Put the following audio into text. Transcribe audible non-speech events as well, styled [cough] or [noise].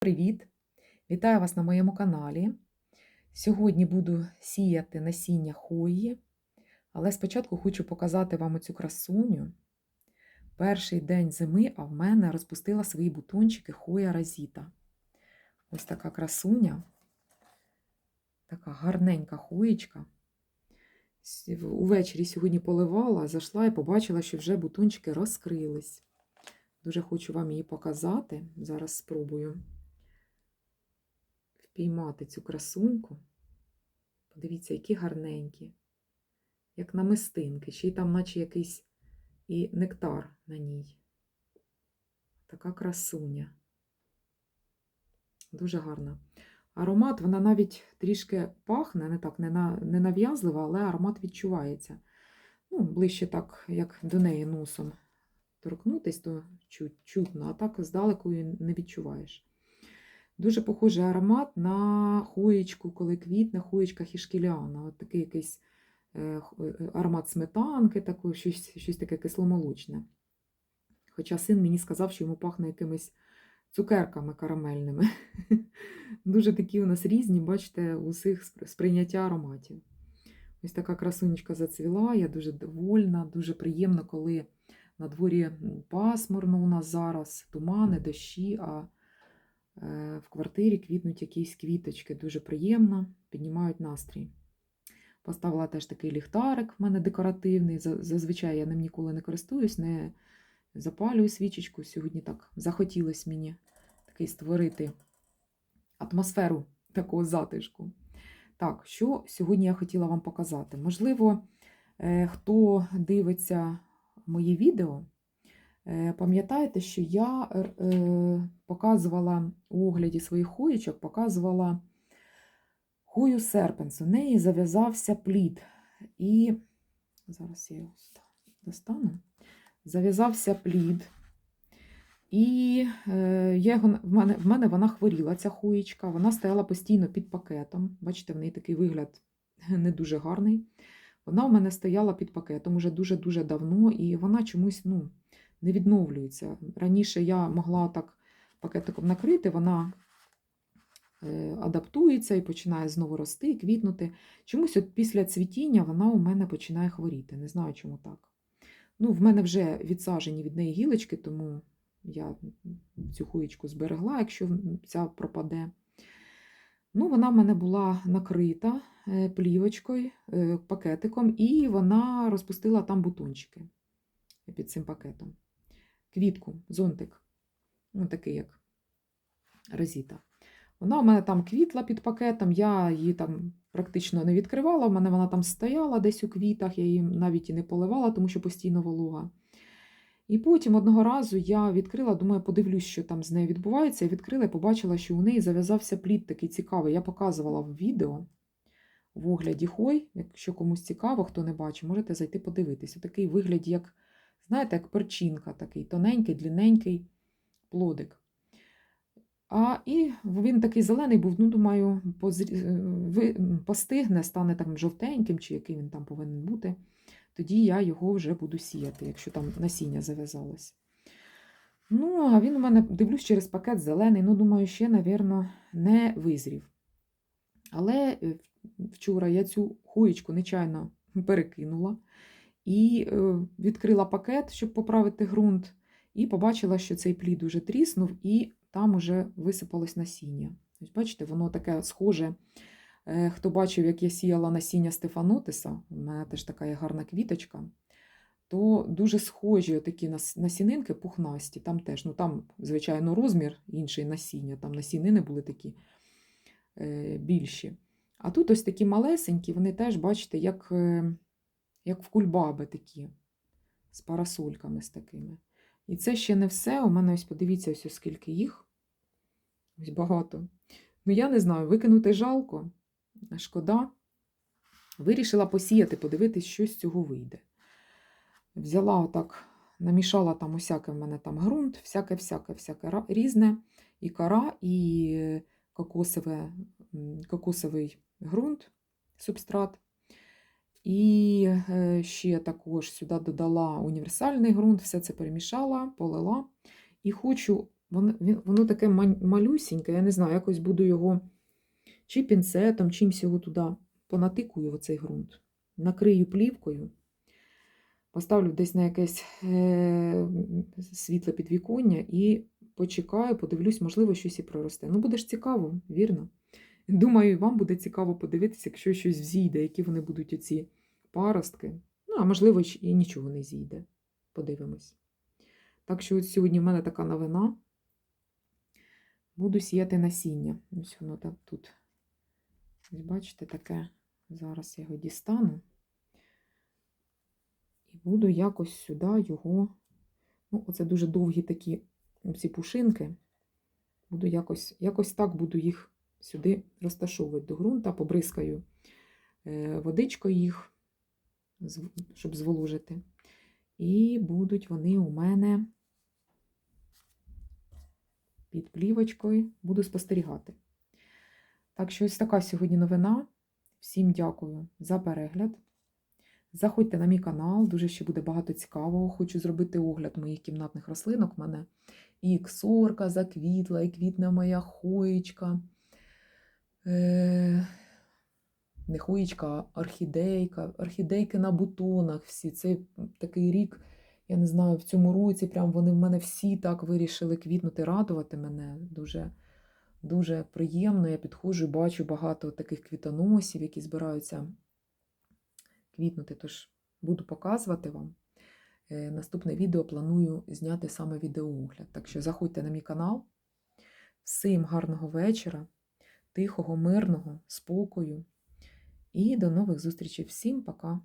Привіт! Вітаю вас на моєму каналі. Сьогодні буду сіяти насіння хої, але спочатку хочу показати вам оцю красуню. Перший день зими, а в мене розпустила свої бутончики хоя разіта. Ось така красуня, така гарненька хоєчка. Увечері сьогодні поливала, зайшла і побачила, що вже бутончики розкрились. Дуже хочу вам її показати. Зараз спробую впіймати цю красуньку. Подивіться, які гарненькі, як намистинки, ще й там, наче якийсь і нектар на ній. Така красуня. Дуже гарна. Аромат, вона навіть трішки пахне, не так не на- нав'язлива, але аромат відчувається. Ну, ближче так, як до неї носом торкнутись, то чутно, а так здалеку не відчуваєш. Дуже похожий аромат на хоєчку, коли квітне хоєчка хішкіліана. От такий якийсь е, е, аромат сметанки, такої, щось, щось таке кисломолочне. Хоча син мені сказав, що йому пахне якимись цукерками карамельними. [laughs] Дуже такі у нас різні, бачите, у всіх сприйняття ароматів. Ось така красунечка зацвіла, я дуже довольна, дуже приємно, коли на дворі пасмурно у нас зараз, тумани, дощі, а е, в квартирі квітнуть якісь квіточки. Дуже приємно, піднімають настрій. Поставила теж такий ліхтарик в мене декоративний. Зазвичай я ним ніколи не користуюсь, не запалюю свічечку. Сьогодні так захотілося мені такий створити атмосферу такого затишку. Так, що сьогодні я хотіла вам показати? Можливо, е, хто дивиться мої відео, пам'ятаєте, що я е, показувала у огляді своїх хоєчок, показувала хою серпенс. У неї зав'язався плід. І зараз я його достану. Зав'язався плід. І е, я його, в, мене, в мене вона хворіла, ця хуєчка, вона стояла постійно під пакетом. Бачите, в неї такий вигляд не дуже гарний. Вона в мене стояла під пакетом уже дуже-дуже давно, і вона чомусь ну, не відновлюється. Раніше я могла так пакетиком накрити, вона е, адаптується і починає знову рости, квітнути. Чомусь от після цвітіння вона у мене починає хворіти. Не знаю, чому так. Ну, в мене вже відсажені від неї гілочки, тому я цю хуєчку зберегла, якщо ця пропаде. Ну, вона в мене була накрита е, плівочкою, е, пакетиком, і вона розпустила там бутончики під цим пакетом. Квітку, зонтик, ну, такий як розіта. Вона у мене там квітла під пакетом, я її там практично не відкривала, у мене вона там стояла десь у квітах, я її навіть і не поливала, тому що постійно волога. І потім одного разу я відкрила, думаю, подивлюсь, що там з нею відбувається. Я відкрила і побачила, що у неї зав'язався плід такий цікавий. Я показувала в відео в огляді хой. Якщо комусь цікаво, хто не бачив, можете зайти подивитися. Такий вигляд, як, знаєте, як перчинка, такий тоненький, длинненький плодик. А і він такий зелений був, ну, думаю, е, постигне, стане там жовтеньким, чи який він там повинен бути. Тоді я його вже буду сіяти, якщо там насіння зав'язалось. Ну, а він у мене, дивлюсь, через пакет зелений, ну, думаю, ще, напевно, не визрів. Але е, вчора я цю хуєчку нечайно перекинула і е, відкрила пакет, щоб поправити ґрунт, і побачила, що цей плід уже тріснув, і там уже висипалось насіння. Ось бачите, воно таке схоже. Е, Хто бачив, як я сіяла насіння Стефанотиса, у мене теж така є гарна квіточка, то дуже схожі такі насінинки пухнасті. Там теж, ну там, звичайно, розмір інший насіння, там насінини були такі е, більші. А тут ось такі малесенькі, вони теж, бачите, як, як в кульбаби такі, з парасольками з такими. І це ще не все. У мене ось подивіться, ось скільки їх. Ось багато. Ну, я не знаю, викинути жалко, шкода. Вирішила посіяти, подивитись, що з цього вийде. Взяла отак, намішала там усяке в мене там ґрунт, всяке-всяке, всяке різне, і кора, і кокосове, кокосовий ґрунт, субстрат. І е, ще також сюди додала універсальний ґрунт, все це перемішала, полила. І хочу Воно, воно таке малюсіньке, я не знаю, якось буду його чи пінцетом, чимсь його туди понатикую в оцей ґрунт. Накрию плівкою, поставлю десь на якесь е- світле підвіконня і почекаю, подивлюсь, можливо, щось і проросте. Ну, буде ж цікаво, вірно. Думаю, вам буде цікаво подивитися, якщо щось взійде, які вони будуть оці паростки. Ну, а можливо, і нічого не зійде. Подивимось. Так що от сьогодні в мене така новина. Буду сіяти насіння. Ось воно так тут. Ось бачите, таке. Зараз я його дістану. І буду якось сюди його. Ну, оце дуже довгі такі ці пушинки. Буду якось, якось так буду їх сюди розташовувати до ґрунта, побризкаю е, водичкою їх, щоб зволожити. І будуть вони у мене під плівочкою, буду спостерігати. Так що ось така сьогодні новина. Всім дякую за перегляд. Заходьте на мій канал, дуже ще буде багато цікавого. Хочу зробити огляд моїх кімнатних рослинок. У мене і іксорка заквітла, і квітне моя хоєчка. Не хоєчка, а орхідейка. Орхідейки на бутонах всі. Це такий рік, я не знаю, в цьому році прям вони в мене всі так вирішили квітнути, радувати мене. Дуже, дуже приємно. Я підходжу і бачу багато таких квітоносів, які збираються квітнути. Тож буду показувати вам. Е, Наступне відео планую зняти саме відеоогляд. Так що заходьте на мій канал. Всім гарного вечора, тихого, мирного, спокою. І до нових зустрічей. Всім пока!